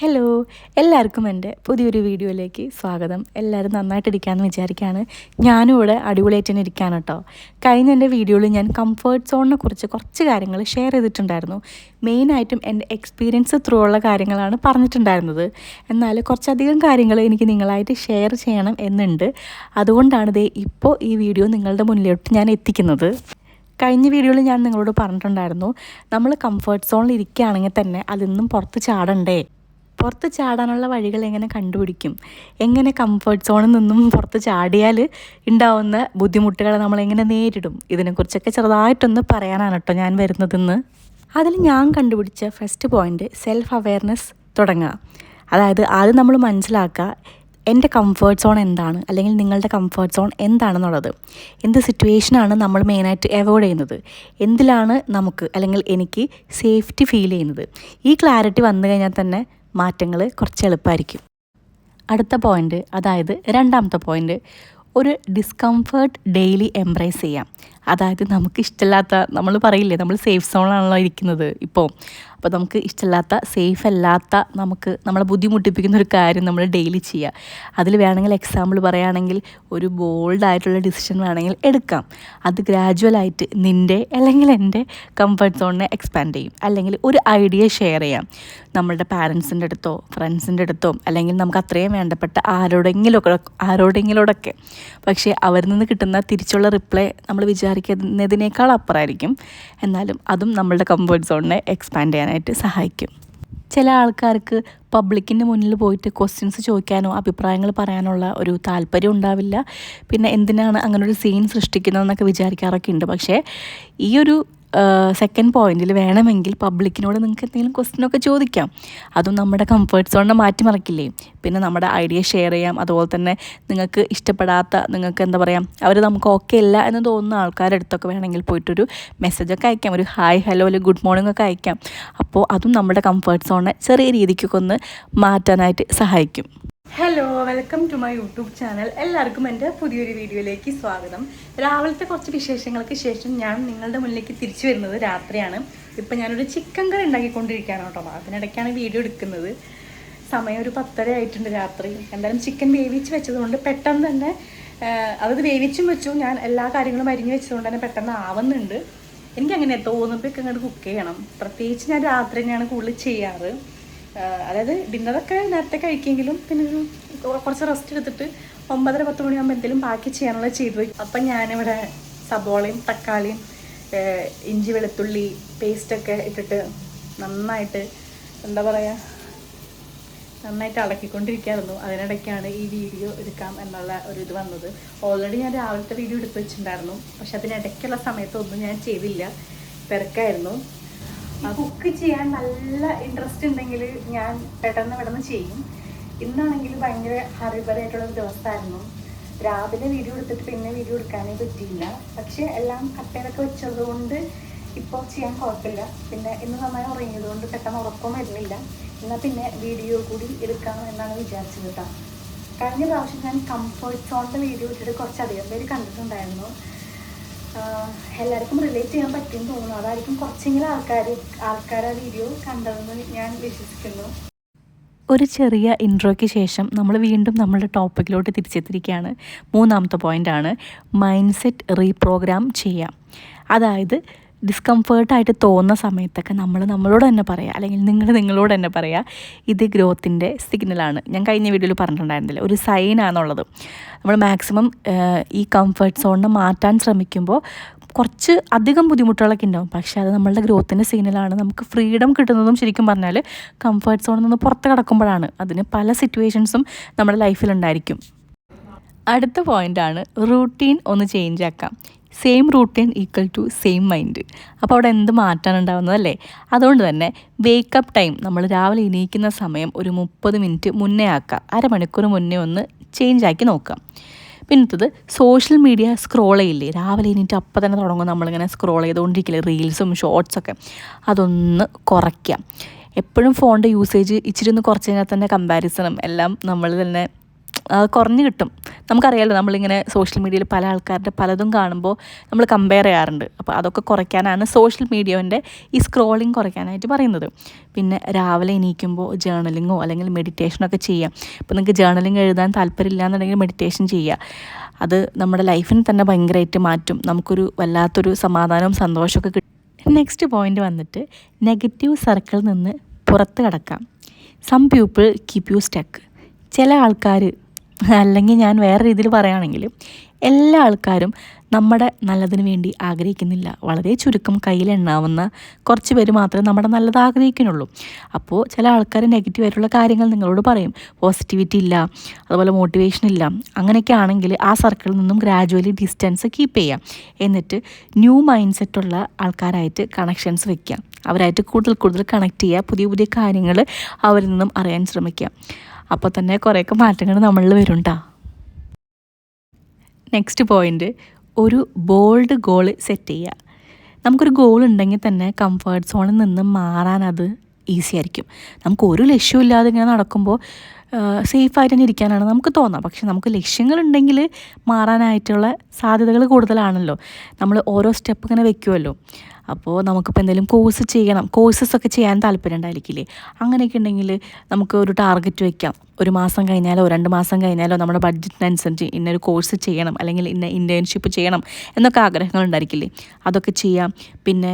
Hello എല്ലാവർക്കും എന്റെ പുതിയൊരു വീഡിയോയിലേക്ക് സ്വാഗതം. എല്ലാവരും നന്നായിട്ടിരിക്കാമെന്ന് വിചാരിക്കുകയാണ് ഞാനും ഇവിടെ അടിപൊളിയായിട്ട് തന്നെ ഇരിക്കുകയാണ് കേട്ടോ. കഴിഞ്ഞ എന്റെ വീഡിയോയിൽ ഞാൻ കംഫേർട്ട് സോണിനെ കുറിച്ച് കുറച്ച് കാര്യങ്ങൾ ഷെയർ ചെയ്തിട്ടുണ്ടായിരുന്നു. മെയിനായിട്ടും എന്റെ എക്സ്പീരിയൻസ് ത്രൂ ഉള്ള കാര്യങ്ങളാണ് പറഞ്ഞിട്ടുണ്ടായിരുന്നത്. എന്നാൽ കുറച്ചധികം കാര്യങ്ങൾ എനിക്ക് നിങ്ങളായിട്ട് ഷെയർ ചെയ്യണം എന്നുണ്ട്. അതുകൊണ്ടാണ് ദേ ഇപ്പോൾ ഈ വീഡിയോ നിങ്ങളുടെ മുന്നിലോട്ട് ഞാൻ എത്തിക്കുന്നത്. കഴിഞ്ഞ വീഡിയോയിൽ ഞാൻ നിങ്ങളോട് പറഞ്ഞിട്ടുണ്ടായിരുന്നു നമ്മൾ കംഫർട്ട് സോണിൽ ഇരിക്കുകയാണെങ്കിൽ തന്നെ അതിൽ നിന്നും പുറത്ത് ചാടണ്ടേ? പുറത്ത് ചാടാനുള്ള വഴികൾ എങ്ങനെ കണ്ടുപിടിക്കും? എങ്ങനെ കംഫർട്ട് സോണിൽ നിന്നും പുറത്ത് ചാടിയാൽ ഉണ്ടാവുന്ന ബുദ്ധിമുട്ടുകളെ നമ്മൾ എങ്ങനെ നേരിടും? ഇതിനെക്കുറിച്ചൊക്കെ ചെറുതായിട്ടൊന്ന് പറയാനാണ് കേട്ടോ ഞാൻ വരുന്നതെന്ന്. അതിൽ ഞാൻ കണ്ടുപിടിച്ച ഫസ്റ്റ് പോയിന്റ് സെൽഫ് അവെയർനെസ് തുടങ്ങുക അതായത് ആദ്യം നമ്മൾ മനസ്സിലാക്കുക എന്റെ കംഫേർട്ട് സോൺ എന്താണ്? അല്ലെങ്കിൽ നിങ്ങളുടെ കംഫേർട്ട് സോൺ എന്താണെന്നുള്ളത്. എന്ത് സിറ്റുവേഷനാണ് നമ്മൾ മെയിനായിട്ട് അവോയ്ഡ് ചെയ്യുന്നത്? എന്തിലാണ് നമുക്ക് അല്ലെങ്കിൽ എനിക്ക് സേഫ്റ്റി ഫീൽ ചെയ്യുന്നത്? ഈ ക്ലാരിറ്റി വന്നു കഴിഞ്ഞാൽ തന്നെ മാറ്റങ്ങൾ കുറച്ച് എളുപ്പമായിരിക്കും അടുത്ത പോയിന്റ് അതായത് രണ്ടാമത്തെ പോയിന്റ് ഒരു ഡിസ്കംഫേർട്ട് ഡെയിലി എംബ്രേസ് ചെയ്യാം. അതായത് നമുക്ക് ഇഷ്ടമില്ലാത്ത നമ്മൾ പറയില്ലേ നമ്മൾ സേഫ് സോണിലാണല്ലോ ഇരിക്കുന്നത്. ഇപ്പോൾ അപ്പോൾ നമുക്ക് ഇഷ്ടമല്ലാത്ത സേഫ് അല്ലാത്ത നമുക്ക് നമ്മളെ ബുദ്ധിമുട്ടിപ്പിക്കുന്ന ഒരു കാര്യം നമ്മൾ ഡെയിലി ചെയ്യുക അതിൽ വേണമെങ്കിൽ എക്സാമ്പിൾ പറയുകയാണെങ്കിൽ ഒരു ബോൾഡായിട്ടുള്ള ഡിസിഷൻ വേണമെങ്കിൽ എടുക്കാം. അത് ഗ്രാജുവലായിട്ട് നിന്റെ അല്ലെങ്കിൽ എന്റെ കംഫർട്ട് സോണിനെ എക്സ്പാൻഡ് ചെയ്യും. അല്ലെങ്കിൽ ഒരു ഐഡിയ ഷെയർ ചെയ്യാം. നമ്മളുടെ പാരൻസിന്റെ അടുത്തോ ഫ്രണ്ട്സിന്റെ അടുത്തോ അല്ലെങ്കിൽ നമുക്ക് അത്രയും വേണ്ടപ്പെട്ട ആരോടെങ്കിലും ആരോടെങ്കിലോടൊക്കെ. പക്ഷേ അവരിൽ നിന്ന് കിട്ടുന്ന തിരിച്ചുള്ള റിപ്ലൈ നമ്മൾ വിചാരിക്കുന്നതിനേക്കാൾ അപ്പുറമായിരിക്കും. എന്നാലും അതും നമ്മളുടെ കംഫർട്ട് സോണിനെ എക്സ്പാൻഡ് ചെയ്യാനായിട്ട് സഹായിക്കും. ചില ആൾക്കാർക്ക് പബ്ലിക്കിന്റെ മുന്നിൽ പോയിട്ട് ക്വസ്റ്റ്യൻസ് ചോദിക്കാനോ അഭിപ്രായങ്ങൾ പറയാനുള്ള ഒരു താല്പര്യം ഉണ്ടാവില്ല. പിന്നെ എന്തിനാണ് അങ്ങനെ ഒരു സീൻ സൃഷ്ടിക്കുന്നതെന്നൊക്കെ വിചാരിക്കാറൊക്കെ ഉണ്ട്. പക്ഷേ ഈ ഒരു സെക്കൻഡ് പോയിന്റിൽ വേണമെങ്കിൽ പബ്ലിക്കിനോട് നിങ്ങൾക്ക് എന്തെങ്കിലും ക്വസ്റ്റിനൊക്കെ ചോദിക്കാം. അതും നമ്മുടെ കംഫർട്ട് സോണിനെ മാറ്റിമറിക്കില്ലേ പിന്നെ നമ്മുടെ ഐഡിയ ഷെയർ ചെയ്യാം. അതുപോലെ തന്നെ നിങ്ങൾക്ക് ഇഷ്ടപ്പെടാത്ത നിങ്ങൾക്ക് എന്താ പറയുക അവർ നമുക്ക് ഓക്കെ അല്ല എന്ന് തോന്നുന്ന ആൾക്കാരുടെ അടുത്തൊക്കെ വേണമെങ്കിൽ പോയിട്ടൊരു മെസ്സേജൊക്കെ അയക്കാം. ഒരു ഹായ് ഹലോ അല്ലെങ്കിൽ ഗുഡ് മോർണിംഗ് ഒക്കെ അയക്കാം. അപ്പോൾ അതും നമ്മുടെ കംഫർട്ട് സോണിനെ ചെറിയ രീതിക്കൊക്കെ ഒന്ന് മാറ്റാനായിട്ട് സഹായിക്കും. Hello welcome to my YouTube channel എല്ലാവർക്കും എന്റെ പുതിയൊരു വീഡിയോയിലേക്ക് സ്വാഗതം. രാവിലത്തെ കുറച്ച് വിശേഷങ്ങൾക്ക് ശേഷം ഞാൻ നിങ്ങളുടെ മുന്നിലേക്ക് തിരിച്ചു വരുന്നത് രാത്രിയാണ്. ഇപ്പം ഞാനൊരു ചിക്കൻ കറി ഉണ്ടാക്കിക്കൊണ്ടിരിക്കുകയാണ് കേട്ടോ. അതിനിടയ്ക്കാണ് വീഡിയോ എടുക്കുന്നത്. സമയം ഒരു പത്തര ആയിട്ടുണ്ട് രാത്രി. എന്തായാലും ചിക്കൻ വേവിച്ച് വെച്ചതുകൊണ്ട് പെട്ടെന്ന് തന്നെ അതത് വേവിച്ചും വെച്ചു. ഞാൻ എല്ലാ കാര്യങ്ങളും അരിഞ്ഞ് വെച്ചതുകൊണ്ട് തന്നെ പെട്ടെന്ന് ആവുന്നുണ്ട്. എനിക്കങ്ങനെ തോന്നുമ്പോഴൊക്കെ അങ്ങോട്ട് കുക്ക് ചെയ്യണം. പ്രത്യേകിച്ച് ഞാൻ രാത്രി തന്നെയാണ് കൂടുതൽ ചെയ്യാറ്. അതായത് ഡിന്നറൊക്കെ നേരത്തെ കഴിക്കുമെങ്കിലും പിന്നെ ഒരു കുറച്ച് റെസ്റ്റ് എടുത്തിട്ട് ഒമ്പതര പത്ത് മണിയാകുമ്പോൾ എന്തെങ്കിലും ബാക്കി ചെയ്യാനുള്ള ചെയ്തു വയ്ക്കും അപ്പം ഞാനിവിടെ സബോളയും തക്കാളിയും ഇഞ്ചി വെളുത്തുള്ളി പേസ്റ്റൊക്കെ ഇട്ടിട്ട് നന്നായിട്ട് എന്താ പറയുക നന്നായിട്ട് അളക്കിക്കൊണ്ടിരിക്കുകയായിരുന്നു അതിനിടയ്ക്കാണ് ഈ വീഡിയോ എടുക്കാം എന്നുള്ള ഒരു ഇത് വന്നത്. ഓൾറെഡി ഞാൻ രാവിലത്തെ വീഡിയോ എടുത്ത് വെച്ചിട്ടുണ്ടായിരുന്നു. പക്ഷെ അതിനിടയ്ക്കുള്ള സമയത്തൊന്നും ഞാൻ ചെയ്തില്ല. തിരക്കായിരുന്നു. കുക്ക് ചെയ്യാൻ നല്ല ഇൻട്രസ്റ്റ് ഉണ്ടെങ്കിൽ ഞാൻ പെട്ടെന്ന് പെട്ടെന്ന് ചെയ്യും. ഇന്നാണെങ്കിൽ ഭയങ്കര ഹറിബറായിട്ടുള്ള ഒരു ദിവസമായിരുന്നു. രാവിലെ വീഡിയോ എടുത്തിട്ട് പിന്നെ വീഡിയോ എടുക്കാനേ പറ്റിയില്ല. പക്ഷെ എല്ലാം കട്ടയിലൊക്കെ വെച്ചതുകൊണ്ട് ഇപ്പോൾ ചെയ്യാൻ കുഴപ്പമില്ല. പിന്നെ ഇന്ന് നന്നായി ഉറങ്ങിയത് കൊണ്ട് പെട്ടെന്ന് ഉറക്കം വരുന്നില്ല. എന്നാൽ പിന്നെ വീഡിയോ കൂടി എടുക്കാം എന്നാണ് വിചാരിച്ചത് കേട്ടോ. കഴിഞ്ഞ പ്രാവശ്യം ഞാൻ കംഫർട്ട് സോണിന്റെ വീഡിയോ ഇട്ടിട്ട് കുറച്ചധികം പേര് കണ്ടിട്ടുണ്ടായിരുന്നു. എല്ലാവർക്കും റിലേറ്റ് ചെയ്യാൻ പറ്റും തോന്നുന്നു. അതായിരിക്കും കുറച്ചെങ്കിലും ആൾക്കാർ ആൾക്കാർ ആ വീഡിയോ കണ്ടതെന്ന് ഞാൻ വിശ്വസിക്കുന്നു. ഒരു ചെറിയ ഇൻട്രോയ്ക്ക് ശേഷം നമ്മൾ വീണ്ടും നമ്മളുടെ ടോപ്പിക്കിലോട്ട് തിരിച്ചെത്തിരിക്കുകയാണ് മൂന്നാമത്തെ പോയിന്റാണ് മൈൻഡ് സെറ്റ് റീപ്രോഗ്രാം ചെയ്യാം. അതായത് ഡിസ്കംഫേർട്ടായിട്ട് തോന്നുന്ന സമയത്തൊക്കെ നമ്മൾ നമ്മളോട് തന്നെ പറയുക അല്ലെങ്കിൽ നിങ്ങൾ നിങ്ങളോട് തന്നെ പറയുക ഇത് ഗ്രോത്തിന്റെ സിഗ്നലാണ് ഞാൻ കഴിഞ്ഞ വീഡിയോയിൽ പറഞ്ഞിട്ടുണ്ടായിരുന്നില്ല? ഒരു സൈൻ ആണെന്നുള്ളത്. നമ്മൾ മാക്സിമം ഈ കംഫർട്ട് സോണിനെ മാറ്റാൻ ശ്രമിക്കുമ്പോൾ കുറച്ച് അധികം ബുദ്ധിമുട്ടുകളൊക്കെ ഉണ്ടാവും. പക്ഷേ അത് നമ്മളുടെ ഗ്രോത്തിന്റെ സിഗ്നലാണ് നമുക്ക് ഫ്രീഡം കിട്ടുന്നതും ശരിക്കും പറഞ്ഞാൽ കംഫർട്ട് സോണിൽ നിന്ന് പുറത്ത് കിടക്കുമ്പോഴാണ്. അതിന് പല സിറ്റുവേഷൻസും നമ്മുടെ ലൈഫിലുണ്ടായിരിക്കും അടുത്ത പോയിന്റാണ് റൂട്ടീൻ ഒന്ന് ചേഞ്ച് ആക്കാം. Same routine equal to same mind അപ്പോൾ അവിടെ എന്ത് മാറ്റമാണ് ഉണ്ടാകുന്നത് അല്ലേ? അതുകൊണ്ട് തന്നെ വേക്കപ്പ് ടൈം നമ്മൾ രാവിലെ എണീക്കുന്ന സമയം ഒരു മുപ്പത് മിനിറ്റ് മുന്നേ ആക്കാം അരമണിക്കൂർ മുന്നേ ഒന്ന് ചേഞ്ച് ആക്കി നോക്കാം പിന്നത്തത് സോഷ്യൽ മീഡിയ സ്ക്രോൾ ചെയ്യില്ലേ? രാവിലെ എണീറ്റ് അപ്പം തന്നെ തുടങ്ങും നമ്മളിങ്ങനെ സ്ക്രോൾ ചെയ്തുകൊണ്ടിരിക്കില്ലേ? റീൽസും ഷോർട്സൊക്കെ അതൊന്ന് കുറയ്ക്കാം എപ്പോഴും ഫോണിന്റെ യൂസേജ് ഇച്ചിരി ഒന്ന് കുറച്ച് കഴിഞ്ഞാൽ തന്നെ കമ്പാരിസണും എല്ലാം നമ്മൾ തന്നെ കുറഞ്ഞ് കിട്ടും. നമുക്കറിയാലോ നമ്മളിങ്ങനെ സോഷ്യൽ മീഡിയയിൽ പല ആൾക്കാരുടെ പലതും കാണുമ്പോൾ നമ്മൾ കമ്പയർ ചെയ്യാറുണ്ട്. അപ്പോൾ അതൊക്കെ കുറയ്ക്കാനാണ് സോഷ്യൽ മീഡിയന്റെ ഈ സ്ക്രോളിങ് കുറയ്ക്കാനായിട്ട് പറയുന്നത്. പിന്നെ രാവിലെ എണീക്കുമ്പോൾ ജേർണലിങ്ങോ അല്ലെങ്കിൽ മെഡിറ്റേഷനൊക്കെ ചെയ്യാം. ഇപ്പോൾ നിങ്ങൾക്ക് ജേർണലിങ് എഴുതാൻ താല്പര്യമില്ല എന്നുണ്ടെങ്കിൽ മെഡിറ്റേഷൻ ചെയ്യുക. അത് നമ്മുടെ ലൈഫിന് തന്നെ ഭയങ്കരമായിട്ട് മാറ്റും. നമുക്കൊരു വല്ലാത്തൊരു സമാധാനവും സന്തോഷമൊക്കെ കിട്ടും. നെക്സ്റ്റ് പോയിന്റ് വന്നിട്ട് നെഗറ്റീവ് സർക്കിളിൽ നിന്ന് പുറത്ത് കടക്കാം. Some people keep you stuck ചില ആൾക്കാർ അല്ലെങ്കിൽ ഞാൻ വേറെ രീതിയിൽ പറയുകയാണെങ്കിൽ എല്ലാ ആൾക്കാരും നമ്മുടെ നല്ലതിന് വേണ്ടി ആഗ്രഹിക്കുന്നില്ല. വളരെ ചുരുക്കം കയ്യിലെണ്ണാവുന്ന കുറച്ച് പേര് മാത്രമേ നമ്മുടെ നല്ലത് ആഗ്രഹിക്കുന്നുള്ളൂ. അപ്പോൾ ചില ആൾക്കാർ നെഗറ്റീവായിട്ടുള്ള കാര്യങ്ങൾ നിങ്ങളോട് പറയും. പോസിറ്റിവിറ്റി ഇല്ല അതുപോലെ മോട്ടിവേഷൻ ഇല്ല. അങ്ങനെയൊക്കെ ആണെങ്കിൽ ആ സർക്കിളിൽ നിന്നും ഗ്രാജുവലി ഡിസ്റ്റൻസ് കീപ്പ് ചെയ്യാം. എന്നിട്ട് ന്യൂ മൈൻഡ് സെറ്റുള്ള ആൾക്കാരായിട്ട് കണക്ഷൻസ് വെക്കുക അവരായിട്ട് കൂടുതൽ കൂടുതൽ കണക്ട് ചെയ്യുക. പുതിയ പുതിയ കാര്യങ്ങൾ അവരിൽ നിന്നും അറിയാൻ ശ്രമിക്കുക അപ്പോൾ തന്നെ കുറേയൊക്കെ മാറ്റങ്ങൾ നമ്മളിൽ വരുണ്ടാ നെക്സ്റ്റ് പോയിന്റ് ഒരു ബോൾഡ് ഗോൾ സെറ്റ് ചെയ്യുക നമുക്കൊരു ഗോൾ ഉണ്ടെങ്കിൽ തന്നെ കംഫേർട്ട് സോണിൽ നിന്ന് മാറാൻ അത് ഈസി ആയിരിക്കും. നമുക്ക് ഒരു ലക്ഷ്യമില്ലാതെ ഇങ്ങനെ നടക്കുമ്പോൾ സേഫായിട്ട് തന്നെ ഇരിക്കാനാണ് നമുക്ക് തോന്നുക പക്ഷേ നമുക്ക് ലക്ഷ്യങ്ങളുണ്ടെങ്കിൽ മാറാനായിട്ടുള്ള സാധ്യതകൾ കൂടുതലാണല്ലോ. നമ്മൾ ഓരോ സ്റ്റെപ്പ് ഇങ്ങനെ വെക്കുമല്ലോ അപ്പോൾ നമുക്കിപ്പോൾ എന്തെങ്കിലും കോഴ്സ് ചെയ്യണം. കോഴ്സസ് ഒക്കെ ചെയ്യാൻ താല്പര്യം ഉണ്ടായിരിക്കില്ലേ? അങ്ങനെയൊക്കെ ഉണ്ടെങ്കിൽ നമുക്ക് ഒരു ടാർഗറ്റ് വയ്ക്കാം ഒരു മാസം കഴിഞ്ഞാലോ രണ്ട് മാസം കഴിഞ്ഞാലോ നമ്മുടെ ബഡ്ജറ്റിനനുസരിച്ച് ഇന്നൊരു കോഴ്സ് ചെയ്യണം. അല്ലെങ്കിൽ ഇന്ന ഇന്റേൺഷിപ്പ് ചെയ്യണം എന്നൊക്കെ ആഗ്രഹങ്ങൾ ഉണ്ടായിരിക്കില്ലേ? അതൊക്കെ ചെയ്യാം. പിന്നെ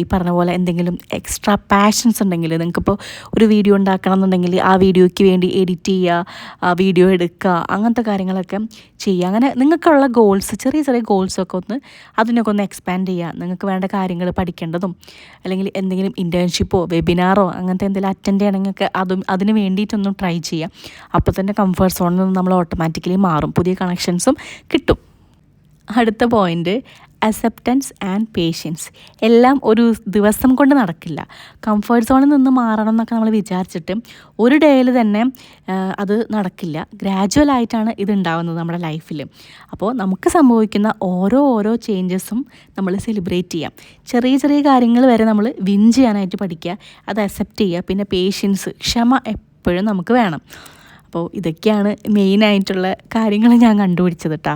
ഈ പറഞ്ഞ പോലെ എന്തെങ്കിലും എക്സ്ട്രാ പാഷൻസ് ഉണ്ടെങ്കിൽ നിങ്ങൾക്കിപ്പോൾ ഒരു വീഡിയോ ഉണ്ടാക്കണം എന്നുണ്ടെങ്കിൽ ആ വീഡിയോയ്ക്ക് വേണ്ടി എഡിറ്റ് ചെയ്യുക വീഡിയോ എടുക്കുക അങ്ങനത്തെ കാര്യങ്ങളൊക്കെ ചെയ്യുക അങ്ങനെ നിങ്ങൾക്കുള്ള ഗോൾസ് ചെറിയ ചെറിയ ഗോൾസൊക്കെ ഒന്ന് അതിനൊക്കെ ഒന്ന് എക്സ്പാൻഡ് ചെയ്യുക നിങ്ങൾക്ക് വേണ്ട കാര്യങ്ങൾ പഠിക്കേണ്ടതും അല്ലെങ്കിൽ എന്തെങ്കിലും ഇന്റേൺഷിപ്പോ വെബിനാറോ അങ്ങനത്തെ എന്തെങ്കിലും അറ്റൻഡ് ചെയ്യണമെങ്കിൽ അതും അതിന് വേണ്ടിയിട്ടൊന്നും ട്രൈ ചെയ്യാം അപ്പോൾ തന്നെ കംഫർട്ട് സോണിൽ നിന്ന് നമ്മൾ ഓട്ടോമാറ്റിക്കലി മാറും. പുതിയ കണക്ഷൻസും കിട്ടും. അടുത്ത പോയിന്റ് അക്സെപ്റ്റൻസ് ആൻഡ് പേഷ്യൻസ് എല്ലാം ഒരു ദിവസം കൊണ്ട് നടക്കില്ല. കംഫേർട്ട് സോണിൽ നിന്ന് മാറണം എന്നൊക്കെ നമ്മൾ വിചാരിച്ചിട്ട് ഒരു ഡേയിൽ തന്നെ അത് നടക്കില്ല. ഗ്രാജുവലായിട്ടാണ് ഇത് ഉണ്ടാകുന്നത് നമ്മുടെ ലൈഫിൽ അപ്പോൾ നമുക്ക് സംഭവിക്കുന്ന ഓരോ ഓരോ ചേഞ്ചസും നമ്മൾ സെലിബ്രേറ്റ് ചെയ്യാം. ചെറിയ ചെറിയ കാര്യങ്ങൾ വരെ നമ്മൾ വിൻ ചെയ്യാനായിട്ട് പഠിക്കുക. അത് അക്സെപ്റ്റ് ചെയ്യുക. പിന്നെ പേഷ്യൻസ് ക്ഷമ എപ്പോഴും നമുക്ക് വേണം. അപ്പോൾ ഇതൊക്കെയാണ് മെയിനായിട്ടുള്ള കാര്യങ്ങൾ ഞാൻ കണ്ടുപിടിച്ചത് കേട്ടോ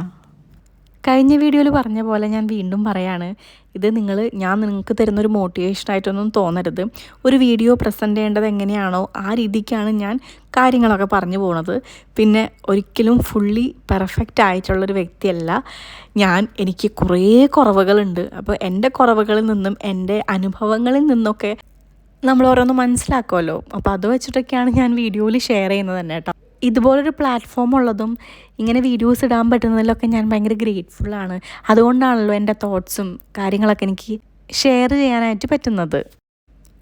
കഴിഞ്ഞ വീഡിയോയിൽ പറഞ്ഞ പോലെ ഞാൻ വീണ്ടും പറയാണ് ഇത് നിങ്ങൾ ഞാൻ നിങ്ങൾക്ക് തരുന്നൊരു മോട്ടിവേഷനായിട്ടൊന്നും തോന്നരുത്. ഒരു വീഡിയോ പ്രസന്റ് ചെയ്യേണ്ടത് എങ്ങനെയാണോ ആ രീതിക്കാണ് ഞാൻ കാര്യങ്ങളൊക്കെ പറഞ്ഞു പോകുന്നത് പിന്നെ ഒരിക്കലും ഫുള്ളി പെർഫെക്റ്റ് ആയിട്ടുള്ളൊരു വ്യക്തിയല്ല. ഞാൻ എനിക്ക് കുറേ കുറവുകളുണ്ട്. അപ്പോൾ എന്റെ കുറവുകളിൽ നിന്നും എന്റെ അനുഭവങ്ങളിൽ നിന്നൊക്കെ നമ്മൾ ഓരോന്ന് മനസ്സിലാക്കുമല്ലോ അപ്പോൾ അത് വെച്ചിട്ടൊക്കെയാണ് ഞാൻ വീഡിയോയിൽ ഷെയർ ചെയ്യുന്നത് തന്നെ കേട്ടോ. ഇതുപോലൊരു പ്ലാറ്റ്ഫോം ഉള്ളതും ഇങ്ങനെ വീഡിയോസ് ഇടാൻ പറ്റുന്നതിലൊക്കെ ഞാൻ ഭയങ്കര ഗ്രേറ്റ്ഫുള്ളാണ് അതുകൊണ്ടാണല്ലോ എന്റെ തോട്ട്സും കാര്യങ്ങളൊക്കെ എനിക്ക് ഷെയർ ചെയ്യാനായിട്ട് പറ്റുന്നത്.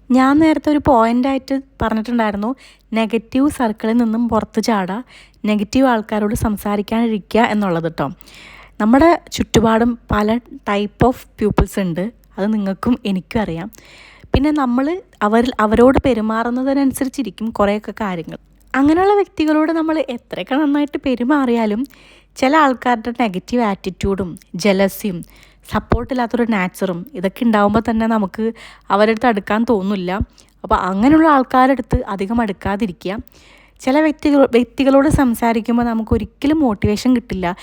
ഞാൻ നേരത്തെ ഒരു പോയിന്റായിട്ട് പറഞ്ഞിട്ടുണ്ടായിരുന്നു. നെഗറ്റീവ് സർക്കിളിൽ നിന്നും പുറത്ത് ചാടുക നെഗറ്റീവ് ആൾക്കാരോട് സംസാരിക്കാനിരിക്കുക എന്നുള്ളത് കേട്ടോ നമ്മുടെ ചുറ്റുപാടും പല ടൈപ്പ് ഓഫ് പീപ്പിൾസ് ഉണ്ട്. അത് നിങ്ങൾക്കും എനിക്കും അറിയാം. പിന്നെ നമ്മൾ അവരിൽ അവരോട് പെരുമാറുന്നതിനനുസരിച്ചിരിക്കും കുറേയൊക്കെ കാര്യങ്ങൾ. അങ്ങനെയുള്ള വ്യക്തികളോട് നമ്മൾ എത്രയൊക്കെ നന്നായിട്ട് പെരുമാറിയാലും ചില ആൾക്കാരുടെ നെഗറ്റീവ് ആറ്റിറ്റ്യൂഡും ജലസിയും സപ്പോർട്ടില്ലാത്തൊരു നാച്ചറും ഇതൊക്കെ ഉണ്ടാകുമ്പോൾ തന്നെ നമുക്ക് അവരടുത്ത് അടുക്കാൻ തോന്നില്ല. അപ്പോൾ അങ്ങനെയുള്ള ആൾക്കാരടുത്ത് അധികം അടുക്കാതിരിക്കുക. ചില വ്യക്തികൾ വ്യക്തികളോട് സംസാരിക്കുമ്പോൾ നമുക്ക് ഒരിക്കലും മോട്ടിവേഷൻ കിട്ടില്ല.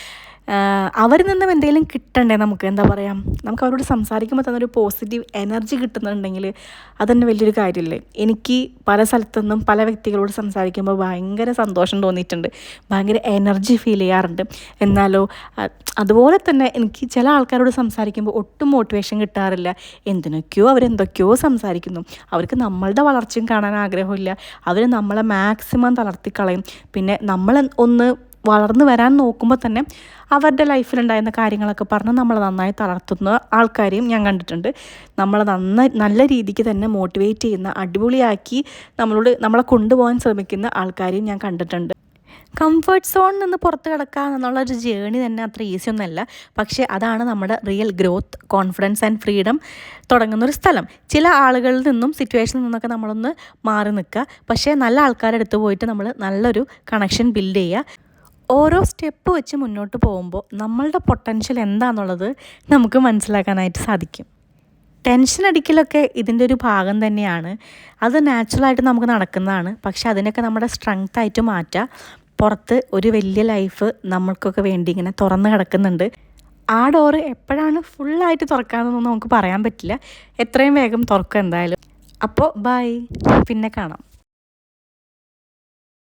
അവരിൽ നിന്നും എന്തെങ്കിലും കിട്ടണ്ടേ നമുക്ക്? എന്താ പറയുക നമുക്ക് അവരോട് സംസാരിക്കുമ്പോൾ തന്നെ ഒരു പോസിറ്റീവ് എനർജി കിട്ടുന്നുണ്ടെങ്കിൽ അതന്നെ വലിയൊരു കാര്യമല്ലേ എനിക്ക് പല സ്ഥലത്തുനിന്നും പല വ്യക്തികളോട് സംസാരിക്കുമ്പോൾ ഭയങ്കര സന്തോഷം തോന്നിയിട്ടുണ്ട്. ഭയങ്കര എനർജി ഫീൽ ചെയ്യാറുണ്ട്. എന്നാലോ അതുപോലെ തന്നെ എനിക്ക് ചില ആൾക്കാരോട് സംസാരിക്കുമ്പോൾ ഒട്ടും മോട്ടിവേഷൻ കിട്ടാറില്ല. എന്തിനൊക്കെയോ അവരെന്തൊക്കെയോ സംസാരിക്കുന്നു. അവർക്ക് നമ്മളുടെ വളർച്ചയും കാണാൻ ആഗ്രഹമില്ല. അവർ നമ്മളെ മാക്സിമം തളർത്തിക്കളയും. പിന്നെ നമ്മൾ ഒന്ന് വളർന്നു വരാൻ നോക്കുമ്പോൾ തന്നെ അവരുടെ ലൈഫിലുണ്ടായിരുന്ന കാര്യങ്ങളൊക്കെ പറഞ്ഞ് നമ്മളെ നന്നായി തളർത്തുന്ന ആൾക്കാരെയും ഞാൻ കണ്ടിട്ടുണ്ട്. നമ്മളെ നന്നായി നല്ല രീതിക്ക് തന്നെ മോട്ടിവേറ്റ് ചെയ്യുന്ന അടിപൊളിയാക്കി നമ്മളോട് നമ്മളെ കൊണ്ടുപോകാൻ ശ്രമിക്കുന്ന ആൾക്കാരെയും ഞാൻ കണ്ടിട്ടുണ്ട്. കംഫർട്ട് സോണിൽ നിന്ന് പുറത്ത് കിടക്കുക എന്നുള്ളൊരു ജേണി തന്നെ അത്ര ഈസി ഒന്നല്ല. പക്ഷേ അതാണ് നമ്മുടെ real growth confidence and freedom തുടങ്ങുന്ന ഒരു സ്ഥലം. ചില ആളുകളിൽ നിന്നും സിറ്റുവേഷനിൽ നിന്നൊക്കെ നമ്മളൊന്ന് മാറി നിൽക്കുക. പക്ഷേ നല്ല ആൾക്കാരുടെ അടുത്ത് പോയിട്ട് നമ്മൾ നല്ലൊരു കണക്ഷൻ ബിൽഡ് ചെയ്യുക. ഓരോ സ്റ്റെപ്പ് വെച്ച് മുന്നോട്ട് പോകുമ്പോൾ നമ്മളുടെ പൊട്ടൻഷ്യൽ എന്താണെന്നുള്ളത് നമുക്ക് മനസ്സിലാക്കാനായിട്ട് സാധിക്കും. ടെൻഷൻ അടിക്കലൊക്കെ ഇതിന്റെ ഒരു ഭാഗം തന്നെയാണ്. അത് നാച്ചുറലായിട്ട് നമുക്ക് നടക്കുന്നതാണ്. പക്ഷെ അതിനൊക്കെ നമ്മുടെ സ്ട്രെങ്ത് ആയിട്ട് മാറ്റുക പുറത്ത് ഒരു വലിയ ലൈഫ് നമ്മൾക്കൊക്കെ വേണ്ടി ഇങ്ങനെ തുറന്ന് കിടക്കുന്നുണ്ട്. ആ ഡോറ് എപ്പോഴാണ് ഫുള്ളായിട്ട് തുറക്കാമെന്നൊന്നും നമുക്ക് പറയാൻ പറ്റില്ല. എത്രയും വേഗം തുറക്കും എന്തായാലും. അപ്പോൾ ബൈ. പിന്നെ കാണാം.